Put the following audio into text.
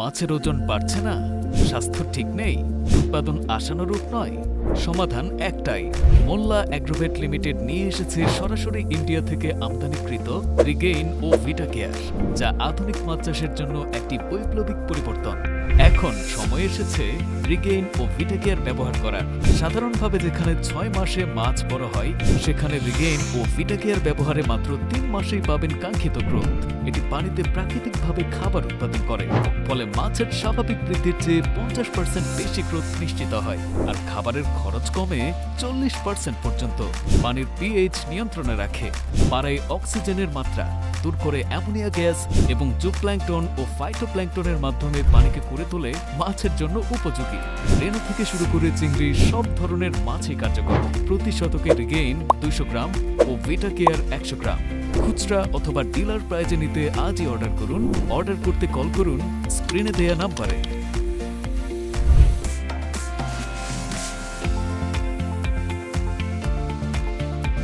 মাছের ওজন বাড়ছে না, স্বাস্থ্য ঠিক নেই, উৎপাদন আশানুরূপ নয়, সমাধান একটাই। মোল্লা অ্যাগ্রোভেট লিমিটেড নিয়ে এসেছে সরাসরি ইন্ডিয়া থেকে আমদানিকৃত রিগেইন ও ভিটা কেয়ার যা আধুনিক মাছ চাষের জন্য একটি বৈপ্লবিক পরিবর্তন। এখন সময় এসেছে রিগেইন ও ভিটাকেয়ার ব্যবহার করার। সাধারণভাবে যেখানে ছয় মাসে মাছ বড় হয়, সেখানে রিগেইন ও ভিটাকেয়ার ব্যবহারে মাত্র তিন মাসেই পাবেন কাঙ্ক্ষিত গ্রোথ। এটি পানিতে প্রাকৃতিকভাবে খাবার উৎপাদন করে, ফলে মাছের স্বাভাবিক বৃদ্ধির চেয়ে পঞ্চাশ পার্সেন্ট বেশি গ্রোথ নিশ্চিত হয়, আর খাবারের খরচ কমে চল্লিশ পার্সেন্ট পর্যন্ত। পানির পিএইচ নিয়ন্ত্রণে রাখে, বাড়ায় অক্সিজেনের মাত্রা দূর করে অ্যামোনিয়া গ্যাস এবং জুপ্ল্যাংটন ও ফাইটোপ্ল্যাংটনের মাধ্যমে পানিকে করে তোলে মাছের জন্য উপযোগী। রেনু থেকে শুরু করে চিংড়ি সব ধরনের মাছই কার্যকর। প্রতি শতকে রিগেইন দুইশো গ্রাম ও ভিটা কেয়ার একশো গ্রাম। খুচরা অথবা ডিলার প্রাইজে নিতে আজই অর্ডার করুন। অর্ডার করতে কল করুন, স্ক্রিনে দেয়া নাম্বারে।